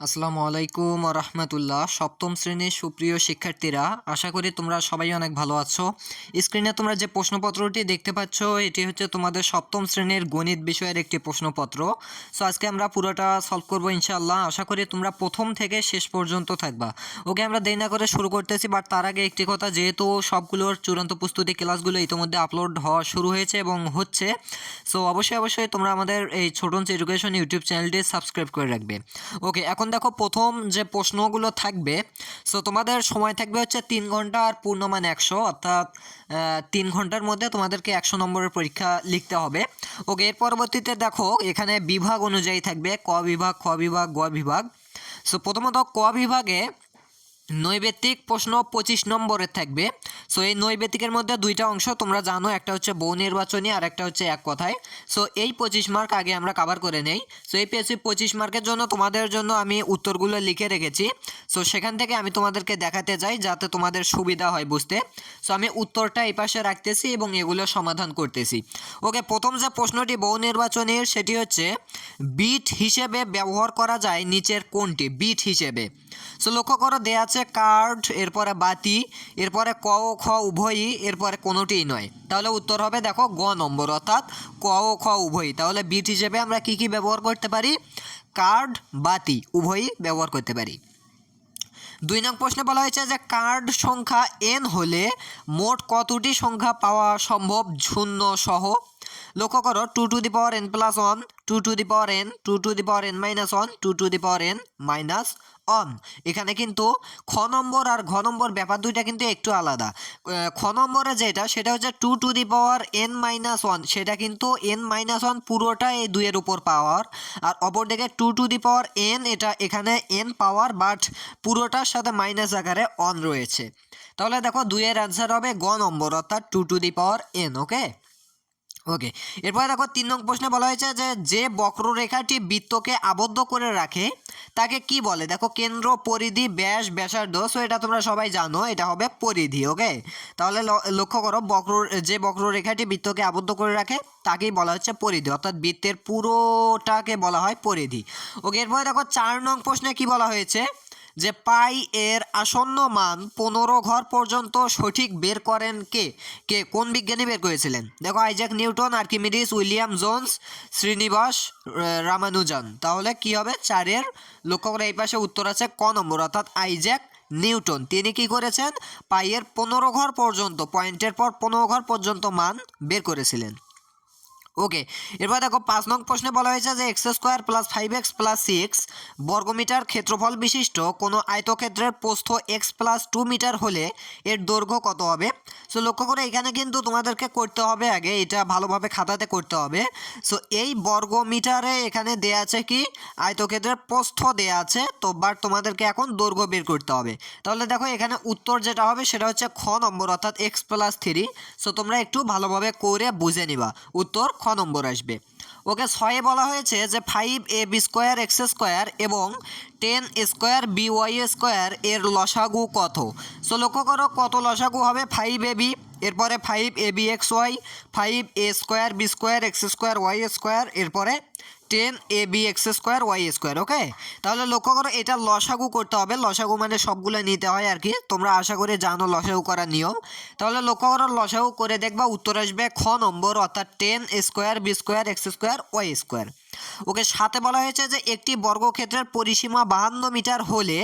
আসসালামু আলাইকুম রহমতুল্লাহ সপ্তম শ্রেণির সুপ্রিয় শিক্ষার্থীরা, আশা করি তোমরা সবাই অনেক ভালো আছো। স্ক্রিনে তোমরা যে প্রশ্নপত্রটি দেখতে পাচ্ছ, এটি হচ্ছে তোমাদের সপ্তম শ্রেণির গণিত বিষয়ের একটি প্রশ্নপত্র। সো আজকে আমরা পুরোটা সলভ করব ইনশাআল্লাহ। আশা করি তোমরা প্রথম থেকে শেষ পর্যন্ত থাকবা। ওকে, আমরা দেরি না করে শুরু করতেছি বাট তার আগে একটি কথা, যেহেতু সবগুলোর চূড়ান্ত প্রস্তুতি ক্লাসগুলো ইতিমধ্যে আপলোড হওয়া শুরু হয়েছে এবং হচ্ছে সো অবশ্যই অবশ্যই তোমরা আমাদের এই ছোটন্স এডুকেশন ইউটিউব চ্যানেলটি সাবস্ক্রাইব করে রাখবে। ওকে, এখন দেখো প্রথম যে প্রশ্নগুলো থাকবে সো তোমাদের সময় থাকবে হচ্ছে তিন ঘণ্টা আর পূর্ণমান একশো, অর্থাৎ তিন ঘণ্টার মধ্যে তোমাদেরকে একশো নম্বরের পরীক্ষা লিখতে হবে। ওকে, এর পরবর্তীতে দেখো এখানে বিভাগ অনুযায়ী থাকবে, ক বিভাগ, খ বিভাগ, গ বিভাগ। সো প্রথমত ক বিভাগে নৈবেত্তিক প্রশ্ন পঁচিশ নম্বরের থাকবে। সো এই নৈবেত্তিকের মধ্যে দুইটা অংশ তোমরা জানো, একটা হচ্ছে বহু নির্বাচনী আর একটা হচ্ছে এক কথায়। সো এই পঁচিশ মার্ক আগে আমরা কাভার করে নেই। সো এই পেয়েছি পঁচিশ মার্কের জন্য তোমাদের জন্য আমি উত্তরগুলো লিখে রেখেছি। সো সেখান থেকে আমি তোমাদেরকে দেখাতে যাই যাতে তোমাদের সুবিধা হয় বুঝতে। সো আমি উত্তরটা এই পাশে রাখতেছি এবং এগুলো সমাধান করতেছি। ওকে প্রথম যে প্রশ্নটি বহু নির্বাচনের সেটি হচ্ছে, বিট হিসেবে ব্যবহার করা যায় নিচের কোনটি? বিট হিসেবে। সো লক্ষ্য করো, দেয়া আছে কার্ড, এরপরে বাতি, এরপরে ক ও খ উভয়ই, এরপরে কোনোটিই নয়। তাহলে উত্তর হবে দেখো গ নম্বর, অর্থাৎ ক ও খ উভয়ই। তাহলে বিট হিসেবে আমরা কি কি ব্যবহার করতে পারি? কার্ড, বাতি উভয়ই ব্যবহার করতে পারি। দুই নং প্রশ্নে বলা হয়েছে যে কার্ড সংখ্যা এন হলে মোট কতটি সংখ্যা পাওয়া সম্ভব? শূন্য সহ লক্ষ্য করো two to the power n plus one two to the power n two to the power n minus one two to the power n minus one এখানে কিন্তু খ নম্বর আর ঘ নম্বর ব্যাপার দুইটা কিন্তু একটু আলাদা। খ নম্বরে যেটা, সেটা হচ্ছে two to the power n minus one সেটা কিন্তু এন মাইনাস ওয়ান পুরোটা এই দুইয়ের উপর পাওয়ার আর অপরদিকে two to the power n এটা এখানে এন পাওয়ার বাট পুরোটার সাথে মাইনাস আকারে অন রয়েছে। তাহলে দেখো দুইয়ের অ্যান্সার হবে গ নম্বর, অর্থাৎ two to the power n okay okay এরপরে দেখো তিন নং প্রশ্নে বলা হয়েছে যে যে বক্ররেখাটি বৃত্তকে আবদ্ধ করে রাখে, তাকে কি বলে? দেখো কেন্দ্র, পরিধি, ব্যাস, ব্যাসার্ধ। সো এটা তোমরা সবাই জানো, এটা হবে পরিধি ওকে তাহলে লক্ষ্য করো, বক্র, যে বক্ররেখাটি বৃত্তকে আবদ্ধ করে রাখে, তাকেই বলা হচ্ছে পরিধি। অর্থাৎ বৃত্তের পুরোটাকে বলা হয় পরিধি। ওকে এরপরে দেখো চার নং প্রশ্নে কি বলা হয়েছে? যে পাই এর আসন্ন মান পনেরো ঘর পর্যন্ত সঠিক বের করেন কে? কে? কোন বিজ্ঞানী বের করেছিলেন? দেখো Isaac Newton, Archimedes, William Jones, Srinivasa Ramanujan. তাহলে কি হবে? চারের লক্ষ্য করে এই পাশে উত্তর আছে ক নম্বর, অর্থাৎ আইজ্যাক নিউটন। তিনি কি করেছেন? পাইয়ের পনেরো ঘর পর্যন্ত, পয়েন্টের পর পনেরো ঘর পর্যন্ত মান বের করেছিলেন। ওকে এরপর দেখো পাঁচ নং প্রশ্নে বলা হয়েছে যে x square plus five x plus six বর্গমিটার ক্ষেত্রফল বিশিষ্ট কোনো আয়তক্ষেত্রের প্রস্থ এক্স প্লাস টু মিটার হলে এর দৈর্ঘ্য কত হবে? সো লক্ষ্য করে এখানে কিন্তু তোমাদেরকে করতে হবে আগে, এটা ভালোভাবে খাতাতে করতে হবে। সো এই বর্গমিটারে এখানে দেয়া আছে কি? আয়তক্ষেত্রের প্রস্থ দেয়া আছে, তো বাট তোমাদেরকে এখন দৈর্ঘ্য বের করতে হবে। তাহলে দেখো এখানে উত্তর যেটা হবে সেটা হচ্ছে খ নম্বর, অর্থাৎ এক্স প্লাস থ্রি সো তোমরা একটু ভালোভাবে করে বুঝে নিবা। উত্তর খ নম্বর আসবে। ওকে ছয়ে বলা হয়েছে যে five a b square x square এবং ten square b y square এর লসাগু কত? সো লক্ষ্য করো কত লসাগু হবে? ফাইভ এ বি এরপরে five a b x y five a square b square x square y square এরপরে ten a b x square y square, okay? তাহলে লক্ষ্য করো, এটা লসাগু করতে হবে, লসাগু মানে সবগুলো নিতে হয় আর কি। তোমরা আশা করে জানো লসাগু করার নিয়ম। তাহলে লক্ষ্য করো, লসাগু করে দেখবা উত্তর আসবে খ নম্বর, অর্থাৎ ten square b square x square y square. Okay, সাথে বলা হয়েছে যে একটি বর্গক্ষেত্রের পরিসীমা বাহান্ন মিটার হলে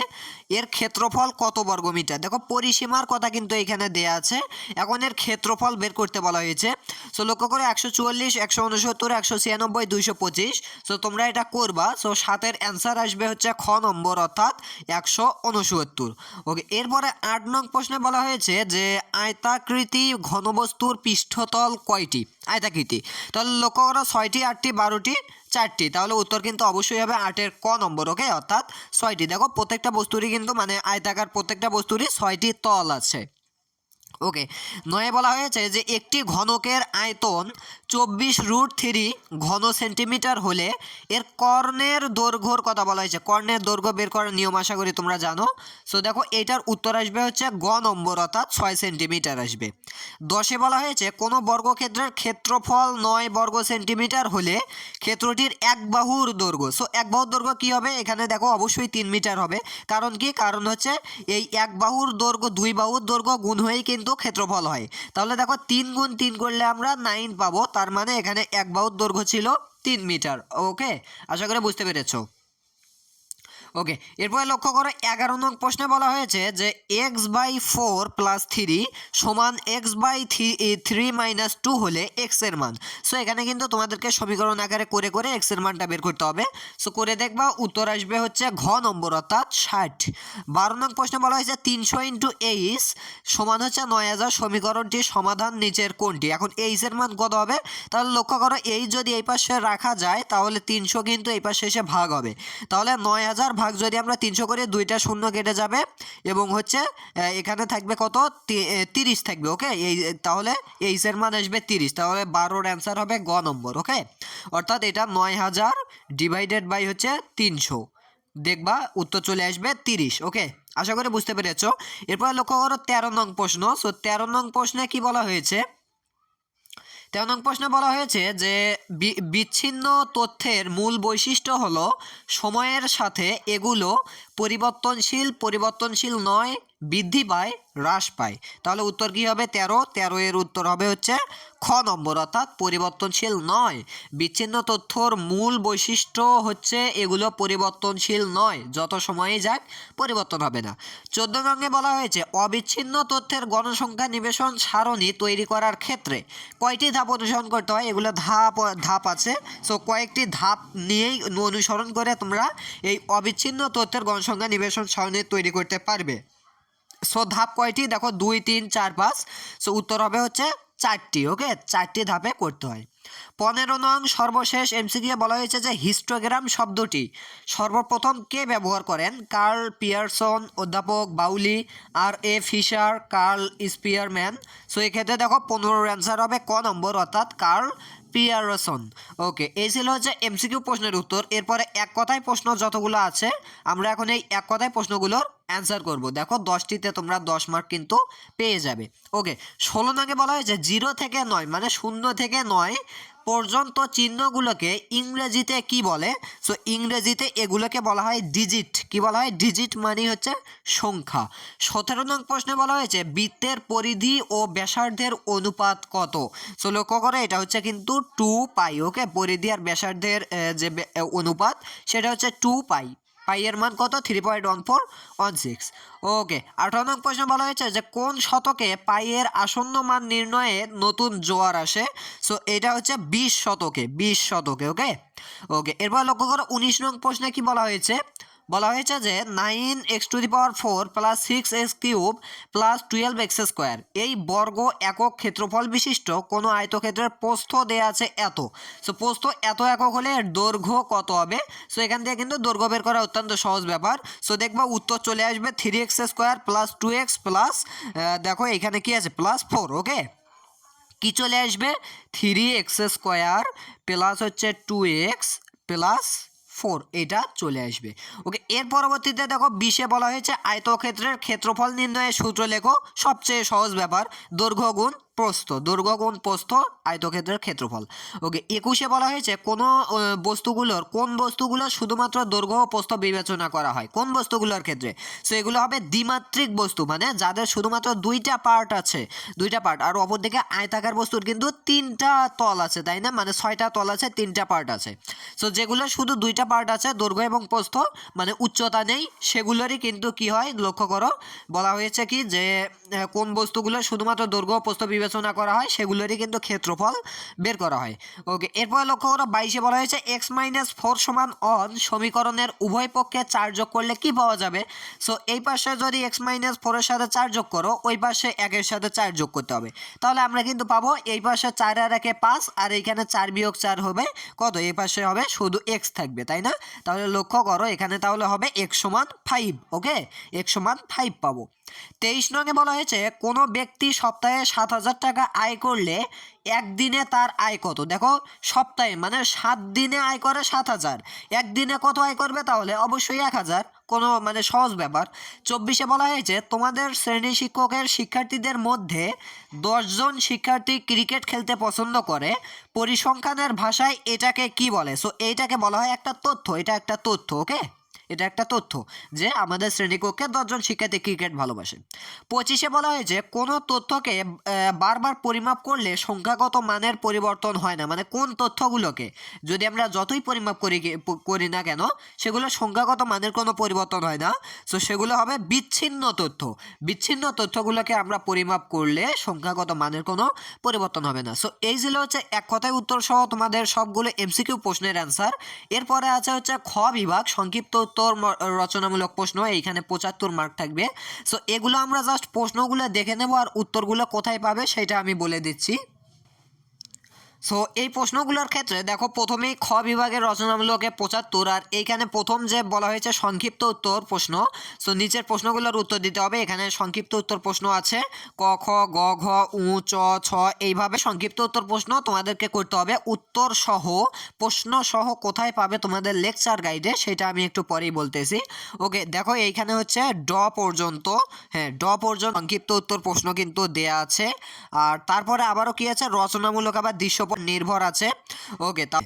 এর ক্ষেত্রফল কত বর্গমিটার দেখো, পরিসীমার কথা কিন্তু এখানে দেয়া আছে। এখন এর ক্ষেত্রফল বের করতে বলা হয়েছে। সো লক্ষ্য করে, একশো চুয়াল্লিশ, একশো উনসত্তর, একশো ছিয়ানব্বই, দুইশো পঁচিশ। সো তোমরা এটা করবা। সো সাতের অ্যান্সার আসবে হচ্ছে খ নম্বর, অর্থাৎ একশো উনসত্তর। ওকে এরপরে আট নং প্রশ্নে বলা হয়েছে যে, আয়তাকৃতি ঘনবস্তুর পৃষ্ঠতল কয়টি? আয়তাকৃতি। তাহলে লক্ষ্য করো, ছয়টি, আটটি, বারোটি, চারটি। তাহলে উত্তর কিন্তু অবশ্যই হবে আটের ক নম্বর ওকে অর্থাৎ ছয়টি। দেখো, প্রত্যেকটা বস্তুরই কিন্তু মানে আয়তাকার প্রত্যেকটা বস্তুরই ছয়টি তল আছে। ওকে, নয়ে বলা হয়েছে যে একটি ঘনকের আয়তন চব্বিশ রুট থ্রি ঘন সেন্টিমিটার হলে এর কর্ণের দৈর্ঘ্যর কথা বলা হয়েছে। কর্ণের দৈর্ঘ্য বের করার নিয়ম আশা করি তোমরা জানো। সো দেখো, এটার উত্তর আসবে হচ্ছে গ নম্বর, অর্থাৎ ছয় সেন্টিমিটার আসবে। দশে বলা হয়েছে, কোনো বর্গক্ষেত্রের ক্ষেত্রফল নয় বর্গ সেন্টিমিটার হলে ক্ষেত্রটির এক বাহুর দৈর্ঘ্য। সো এক বাহুর দৈর্ঘ্য কী হবে? এখানে দেখো, অবশ্যই তিন মিটার হবে। কারণ কি? কারণ হচ্ছে এই এক বাহুর দৈর্ঘ্য দুই বাহুর দৈর্ঘ্য গুণ হয়েই কিন্তু ক্ষেত্রফল হয়। তাহলে দেখো তিন গুণ তিন করলে আমরা নাইন পাবো। তার মানে এখানে এক বাহুর দৈর্ঘ্য ছিল তিন মিটার ওকে আশা করে বুঝতে পেরেছ। ওকে এরপরে লক্ষ্য করো এগারো নং প্রশ্নে বলা হয়েছে যে x by four plus three সমান x by three three minus two হলে এক্সের মান। সো এখানে কিন্তু তোমাদেরকে সমীকরণ আকারে করে করে এক্সের মানটা বের করতে হবে। সো করে দেখবা উত্তর আসবে হচ্ছে ঘ নম্বর, অর্থাৎ ষাট। বারো নং প্রশ্নে বলা হয়েছে তিনশো ইন্টু এইচ সমান হচ্ছে নয় হাজার সমীকরণটির সমাধান নিচের কোনটি? এখন এইচের মান কত হবে? তাহলে লক্ষ্য করো এই যদি এই পাশে রাখা যায়, তাহলে তিনশো কিন্তু এই পাশে এসে ভাগ হবে। তাহলে নয় হাজার ভাগ যদি আমরা তিনশো করে, দুইটা শূন্য কেটে যাবে এবং হচ্ছে এখানে থাকবে কত? তিরিশ থাকবে ওকে এই তাহলে এইচের মান আসবে তিরিশ। তাহলে বারোর অ্যান্সার হবে গ নম্বর ওকে অর্থাৎ এটা নয় হাজার ডিভাইডেড বাই হচ্ছে তিনশো। দেখবা উত্তর চলে আসবে তিরিশ ওকে আশা করি বুঝতে পেরেছ। এরপর লক্ষ্য করো তেরো নং প্রশ্ন। সো তেরো নং প্রশ্নে কি বলা হয়েছে? তেরো নং প্রশ্নে বলা হয়েছে যে বিচ্ছিন্ন তথ্যের মূল বৈশিষ্ট্য হলো সময়ের সাথে এগুলো পরিবর্তনশীল পরিবর্তনশীল নয় বৃদ্ধি পায়, হ্রাস পায়। তাহলে উত্তর কী হবে? তেরো। তেরো এর উত্তর হবে হচ্ছে খ নম্বর, অর্থাৎ পরিবর্তনশীল নয়। বিচ্ছিন্ন তথ্যর মূল বৈশিষ্ট্য হচ্ছে এগুলো পরিবর্তনশীল নয়। যত সময়ই যাক, পরিবর্তন হবে না। চোদ্দ নঙ্গে বলা হয়েছে, অবিচ্ছিন্ন তথ্যের গণসংখ্যা নিবেশন সারণী তৈরি করার ক্ষেত্রে কয়টি ধাপ অনুসরণ করতে হয়? এগুলো ধাপ ধাপ আছে। সো কয়েকটি ধাপ নিয়েই অনুসরণ করে তোমরা এই অবিচ্ছিন্ন তথ্যের গণসংখ্যা নিবেশন সারণী তৈরি করতে পারবে। সো ধাপ কয়টি? দেখো, দুই, তিন, চার, পাঁচ। সো উত্তর হবে হচ্ছে চারটি ওকে চারটি ধাপে করতে হয়। পনেরো নং সর্বশেষ এমসিকিউ বলা হয়েছে যে হিস্টোগ্রাম শব্দটি সর্বপ্রথম কে ব্যবহার করেন? কার্ল পিয়ারসন, অধ্যাপক Bowley, R A Fisher, Karl Spearman. So এক্ষেত্রে দেখো, পনেরোর অ্যান্সার হবে ক নম্বর, অর্থাৎ কার্ল পিয়ারসন। ওকে এই ছিল হচ্ছে এমসিকিউ প্রশ্নের উত্তর। এরপরে এক কথায় প্রশ্ন যতগুলো আছে, আমরা এখন এই এক কথায় প্রশ্নগুলোর অ্যান্সার করব। দেখো, দশটিতে তোমরা দশ মার্ক কিন্তু পেয়ে যাবে। ওকে ষোলো নাকে বলা হয়েছে জিরো থেকে নয় মানে শূন্য থেকে নয় পর্যন্ত চিহ্নগুলোকে ইংরেজিতে কি বলে? সো ইংরেজিতে এগুলোকে বলা হয় ডিজিট কি বলা হয়? ডিজিট মানে হচ্ছে সংখ্যা। সতেরো নং প্রশ্নে বলা হয়েছে, বৃত্তের পরিধি ও ব্যাসার্ধের অনুপাত কত? সো লক্ষ্য করে, এটা হচ্ছে কিন্তু টু পাই ওকে পরিধি আর ব্যাসার্ধের যে অনুপাত, সেটা হচ্ছে টু পাই পাইয়ের মান কত? Three point one four one six okay আঠারো নং প্রশ্ন বলা হয়েছে যে কোন শতকে পাইয়ের আসন্ন মান নির্ণয়ে নতুন জোয়ার আসে? সো এটা হচ্ছে বিশ শতকে বিশ শতকে ওকে ওকে এরপর লক্ষ্য করো, উনিশ নং প্রশ্নে কি বলা হয়েছে? বলা হয়েছে যে nine x to the power four plus six x cube plus twelve x square. এই বর্গ একক ক্ষেত্রফল বিশিষ্ট কোনো আয়তক্ষেত্রের প্রস্থ দেয়া আছে এত। সো প্রস্থ এত একক হলে দৈর্ঘ্য কত হবে? সো এখান থেকে কিন্তু দৈর্ঘ্য বের করা অত্যন্ত সহজ ব্যাপার। সো দেখবা উত্তর চলে আসবে three x square plus two x plus দেখো এখানে কি আছে? প্লাস ফোর ওকে কি চলে আসবে? থ্রি এক্স স্কোয়ার প্লাস হচ্ছে টু এক্স প্লাস ফোর, এটা চলে আসবে। ওকে এর পরবর্তীতে দেখো বিশে বলা হয়েছে আয়তক্ষেত্রের ক্ষেত্রফল নির্ণয়ের সূত্র লেখো। সবচেয়ে সহজ ব্যাপার, দৈর্ঘ্য গুণ প্রস্থ, দৈর্ঘ্য গুণ প্রস্থ, আয়তক্ষেত্রের ক্ষেত্রফল। ওকে একুশে বলা হয়েছে কোনো বস্তুগুলোর, কোন বস্তুগুলো শুধুমাত্র দৈর্ঘ্য ও প্রস্থ বিবেচনা করা হয়? কোন বস্তুগুলোর ক্ষেত্রে? সো এগুলো হবে দ্বিমাত্রিক বস্তু মানে যাদের শুধুমাত্র দুইটা পার্ট আছে, দুইটা পার্ট আর অপরদিকে আয়তাকার বস্তুর কিন্তু তিনটা তল আছে, তাই না? মানে ছয়টা তল আছে, তিনটা পার্ট আছে। সো যেগুলো শুধু দুইটা পার্ট আছে, দৈর্ঘ্য এবং প্রস্থ মানে উচ্চতা নেই, সেগুলোরই কিন্তু কি হয়? লক্ষ্য করো, বলা হয়েছে কি যে কোন বস্তুগুলো শুধুমাত্র দৈর্ঘ্য প্রস্থ বিবেচনা করা হয়, সেগুলোরই কিন্তু ক্ষেত্রফল বের করা হয়। ওকে এরপর লক্ষ্য করো, বাইশে বলা হয়েছে এক্স মাইনাস ফোর সমান অন সমীকরণের উভয় পক্ষে চার যোগ করলে কি পাওয়া যাবে? সো এই পাশে যদি এক্স মাইনাস ফোরের সাথে চার যোগ করো, ওই পাশে একের সাথে চার যোগ করতে হবে। তাহলে আমরা কিন্তু পাবো, এই পাশে চার আর একে পাঁচ, আর এইখানে চার বিয়োগ চার হবে কত? এই পাশে হবে শুধু এক্স থাকবে, তাই না? তাহলে লক্ষ্য করো, এখানে তাহলে হবে এক্স সমান ফাইভ ওকে এক্স সমান ফাইভ পাবো। তেইশ নঙে বলা হয়েছে, কোনো ব্যক্তি সপ্তাহে সাত হাজার টাকা আয় করলে একদিনে তার আয় কত? দেখো, সপ্তাহে মানে সাত দিনে আয় করে সাত হাজার। একদিনে কত আয় করবে? তাহলে অবশ্যই এক হাজার। কোনো মানে সহজ ব্যাপার। চব্বিশে বলা হয়েছে, তোমাদের শ্রেণি শিক্ষকের শিক্ষার্থীদের মধ্যে দশজন শিক্ষার্থী ক্রিকেট খেলতে পছন্দ করে। পরিসংখ্যানের ভাষায় এটাকে কি বলে? সো এইটাকে বলা হয় একটা তথ্য। এটা একটা তথ্য ওকে এটা একটা তথ্য যে আমাদের শ্রেণীকক্ষে দশজন শিক্ষার্থী ক্রিকেট ভালোবাসে। পঁচিশে বলা হয়েছে, কোনো তথ্যকে বারবার পরিমাপ করলে সংখ্যাগত মানের পরিবর্তন হয় না। মানে কোন তথ্যগুলোকে? যদি আমরা যতই পরিমাপ করি করি না কেন, সেগুলো সংখ্যাগত মানের কোনো পরিবর্তন হয় না। সো সেগুলো হবে বিচ্ছিন্ন তথ্য। বিচ্ছিন্ন তথ্যগুলোকে আমরা পরিমাপ করলে সংখ্যাগত মানের কোনো পরিবর্তন হবে না। সো এই ছিল হচ্ছে এক কথায় উত্তর সহ তোমাদের সবগুলো এমসিকিউ প্রশ্নের অ্যান্সার এরপরে আছে হচ্ছে খ বিভাগ, সংক্ষিপ্ত উত্তর রচনামূলক প্রশ্ন, এইখানে পঁচাত্তর মার্ক থাকবে। সো এগুলো আমরা জাস্ট প্রশ্নগুলো দেখে নেব আর উত্তরগুলো কোথায় পাবে সেটা আমি বলে দিচ্ছি। সো এই প্রশ্নগুলোর ক্ষেত্রে দেখো প্রথমেই খ বিভাগের রচনামূলকে পঁচাত্তর আর এইখানে প্রথম যে বলা হয়েছে সংক্ষিপ্ত উত্তর প্রশ্ন। সো নিচের প্রশ্নগুলোর উত্তর দিতে হবে। এখানে সংক্ষিপ্ত উত্তর প্রশ্ন আছে। ক, খ, গ, ঘ, উ, চ, ছ এইভাবে সংক্ষিপ্ত উত্তর প্রশ্ন তোমাদেরকে করতে হবে। উত্তর সহ, প্রশ্ন সহ কোথায় পাবে তোমাদের লেকচার গাইডে সেটা আমি একটু পরেই বলতেছি। ওকে, দেখো এইখানে হচ্ছে ড পর্যন্ত। হ্যাঁ ড পর্যন্ত সংক্ষিপ্ত উত্তর প্রশ্ন কিন্তু দেয়া আছে। আর তারপরে আবারও কি আছে? রচনামূলক আবার দৃশ্যপট নির্ভর আছে। ওকে তা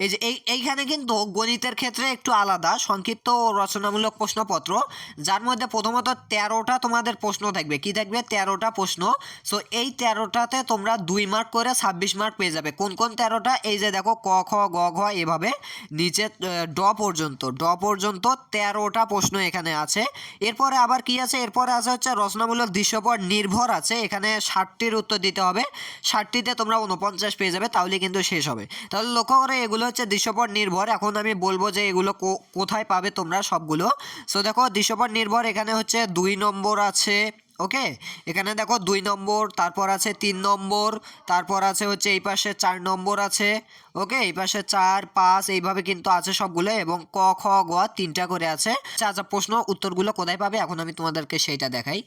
এই যে এই, এইখানে কিন্তু গণিতের ক্ষেত্রে একটু আলাদা, সংক্ষিপ্ত ও রচনামূলক প্রশ্নপত্র, যার মধ্যে প্রথমত তেরোটা তোমাদের প্রশ্ন থাকবে। কি থাকবে? তেরোটা প্রশ্ন। সো এই তেরোটাতে তোমরা দুই মার্ক করে ছাব্বিশ মার্ক পেয়ে যাবে। কোন কোন তেরোটা? এই যে দেখো, ক, খ, গ, ঘ এভাবে নিচে ড পর্যন্ত ড পর্যন্ত তেরোটা প্রশ্ন এখানে আছে। এরপরে আবার কি আছে? এরপরে আছে হচ্ছে রচনামূলক দৃশ্যপট নির্ভর আছে। এখানে ষাটটির উত্তর দিতে হবে। ষাটটিতে তোমরা উনপঞ্চাশ পেয়ে যাবে, তাহলে কিন্তু শেষ হবে। তাহলে লক্ষ্য করে, এগুলো হচ্ছে দৃশ্যপট নির্ভর। এখন আমি বলব যে এগুলো কোথায় পাবে তোমরা সবগুলো। সো দেখো, দৃশ্যপট নির্ভর, এখানে হচ্ছে দুই নম্বর আছে ওকে এখানে দেখো দুই নম্বর, তারপর আছে তিন নম্বর, তারপর আছে হচ্ছে এই পাশে চার নম্বর আছে ওকে এই পাশে চার, পাঁচ, এইভাবে কিন্তু আছে সবগুলো এবং ক, খ, গ তিনটা করে আছে। আচ্ছা আচ্ছা প্রশ্ন, উত্তরগুলো কোথায় পাবে? এখন আমি তোমাদেরকে সেইটা দেখাই।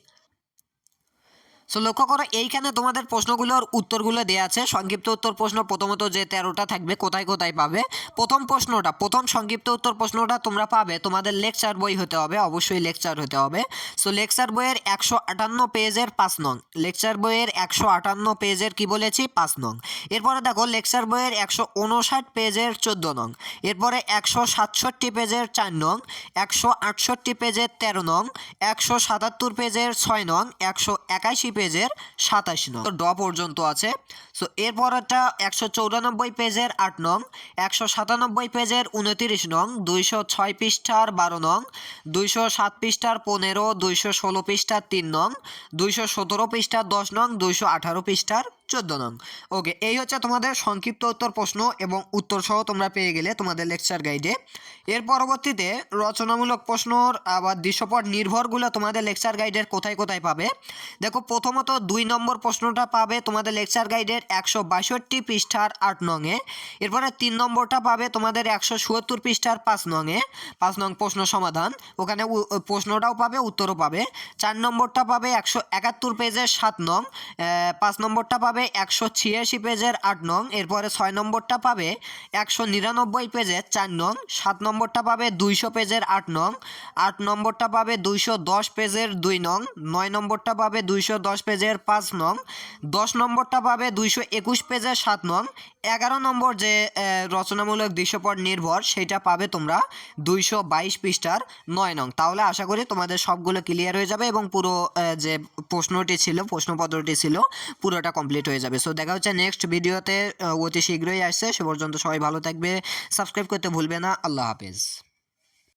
সো লক্ষ্য করো, এইখানে তোমাদের প্রশ্নগুলোর উত্তরগুলো দেওয়া আছে। সংক্ষিপ্ত উত্তর প্রশ্ন প্রথমত যে তেরোটা থাকবে, কোথায় কোথায় পাবে? প্রথম প্রশ্নটা, প্রথম সংক্ষিপ্ত উত্তর প্রশ্নটা তোমরা পাবে। তোমাদের লেকচার বই হতে হবে, অবশ্যই লেকচার হতে হবে। সো লেকচার বইয়ের একশো আটান্ন পেজের পাঁচ নং, লেকচার বইয়ের একশো আটান্ন পেজের কি বলেছি? পাঁচ নং। এরপরে দেখো, লেকচার বইয়ের একশো উনষাট পেজের চোদ্দ নং, এরপরে একশো সাতষট্টি পেজের চার নং, একশো আটষট্টি পেজের তেরো নং, একশো সাতাত্তর পেজের ছয় নং, একশো একাশি পেজের সাতাশ নং। ড পর্যন্ত আছে। সো এরপরটা একশো চৌরানব্বই পেজের আট নং, একশো সাতানব্বই পেজের উনতিরিশ নং, দুইশো ছয় পৃষ্ঠার বারো নং, দুইশো সাত পৃষ্ঠার পনেরো, দুইশো ষোলো পৃষ্ঠার তিন নং, দুইশো সতেরো পৃষ্ঠার দশ নং, দুইশো আঠারো পৃষ্ঠার চোদ্দ নং। ওকে এই হচ্ছে তোমাদের সংক্ষিপ্ত উত্তর প্রশ্ন এবং উত্তর সহ তোমরা পেয়ে গেলে তোমাদের লেকচার গাইডে এর পরবর্তীতে রচনামূলক প্রশ্নর আবার দৃশ্যপট নির্ভরগুলো তোমাদের লেকচার গাইডের কোথায় কোথায় পাবে? দেখো, প্রথমত দুই নম্বর প্রশ্নটা পাবে তোমাদের লেকচার গাইডের একশো বাষট্টি পৃষ্ঠার আট নংয়ে। এরপরে তিন নম্বরটা পাবে তোমাদের একশো সুয়াত্তর পৃষ্ঠার পাঁচ নংয়ে। পাঁচ নং প্রশ্ন সমাধান। ওখানে প্রশ্নটাও পাবে, উত্তরও পাবে। চার নম্বরটা পাবে একশো একাত্তর পেজের সাত নং। পাঁচ নম্বরটা পাবে একশো ছিয়াশি পেজের আট নং, এরপরে ছয় নম্বরটা পাবে একশো নিরানব্বই পেজের চার নং, সাত নম্বরটা পাবে দুইশো পেজের আট নং, আট নম্বরটা পাবে দুইশো দশ পেজের দুই নং, নয় নম্বরটা পাবে দুইশো দশ পেজের পাঁচ নং, দশ নম্বরটা পাবে দুইশো একুশ পেজের সাত নং, এগারো নম্বর যে রচনামূলক দৃশ্যপট নির্ভর, সেটা পাবে তোমরা দুইশো বাইশ পৃষ্ঠার নয় নং। তাহলে আশা করি তোমাদের সবগুলো ক্লিয়ার হয়ে যাবে এবং পুরো যে প্রশ্নটি ছিল, প্রশ্নপত্রটি ছিল, পুরোটা কমপ্লিট হয়ে যাবে। সো দেখা হচ্ছে নেক্সট ভিডিওতে অতি শীঘ্রই আসছে। সে পর্যন্ত সবাই ভালো থাকবে। সাবস্ক্রাইব করতে ভুলবে না। আল্লাহ হাফেজ।